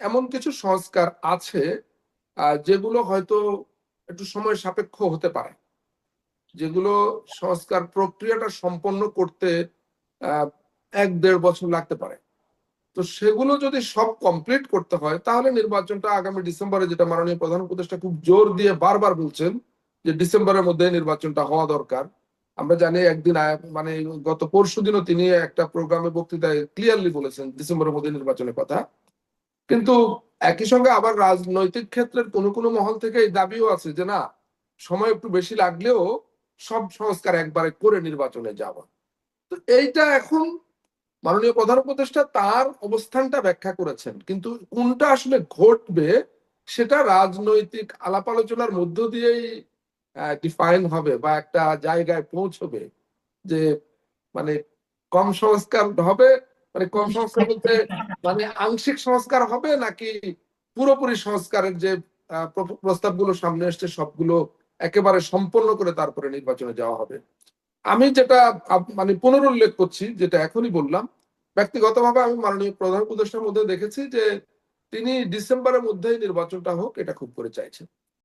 এমন কিছু সংস্কার আছে যেগুলো হয়তো একটু সময় সাপেক্ষ হতে পারে। যেগুলো সংস্কার প্রক্রিয়াটা সম্পন্ন করতে এক দেড় বছর লাগতে পারে। তো সেগুলো যদি সব কমপ্লিট করতে হয়, তাহলে নির্বাচনটা আগামী ডিসেম্বরে, যেটা মাননীয় প্রধান উপদেষ্টা খুব জোর দিয়ে বারবার বলছেন, যে ডিসেম্বরের মধ্যে নির্বাচনটা হওয়া দরকার। আমরা জানি একদিন মানে গত পরশু দিনও তিনি একটা প্রোগ্রামে বক্তৃতায় ক্লিয়ারলি বলেছেন, ডিসেম্বরের মধ্যে নির্বাচনের কথা। কিন্তু একই সঙ্গে আবার রাজনৈতিক ক্ষেত্রের কোনো কোনো মহল থেকে এই দাবিও আছে যে না, সময় একটু বেশি লাগলেও সব সংস্কার একবারে করে নির্বাচনে যাওয়া। তো এইটা এখন মাননীয় প্রধান উপদেষ্টা তার অবস্থানটা ব্যাখ্যা করেছেন। কিন্তু কোনটা আসলে ঘটবে সেটা রাজনৈতিক আলাপ আলোচনার মধ্য দিয়েই ডিফাইন হবে বা একটা জায়গায় পৌঁছবে যে মানে কম সংস্কার হবে মানে সংস্কার বলতে মানে আংশিক সংস্কার হবে নাকি পুরোপুরি সংস্কারের যে প্রস্তাবগুলো সামনে আসছে সবগুলো একেবারে সম্পন্ন করে তারপরে নির্বাচনে যাওয়া হবে। আমি যেটা মানে পুনরুল্লেখ করছি, যেটা এখনই বললাম, ব্যক্তিগতভাবে আমি মাননীয় প্রধান উপদেষ্টার মধ্যে দেখেছি যে তিনি ডিসেম্বরের মধ্যেই নির্বাচনটা হোক, এটা খুব করে চাইছেন।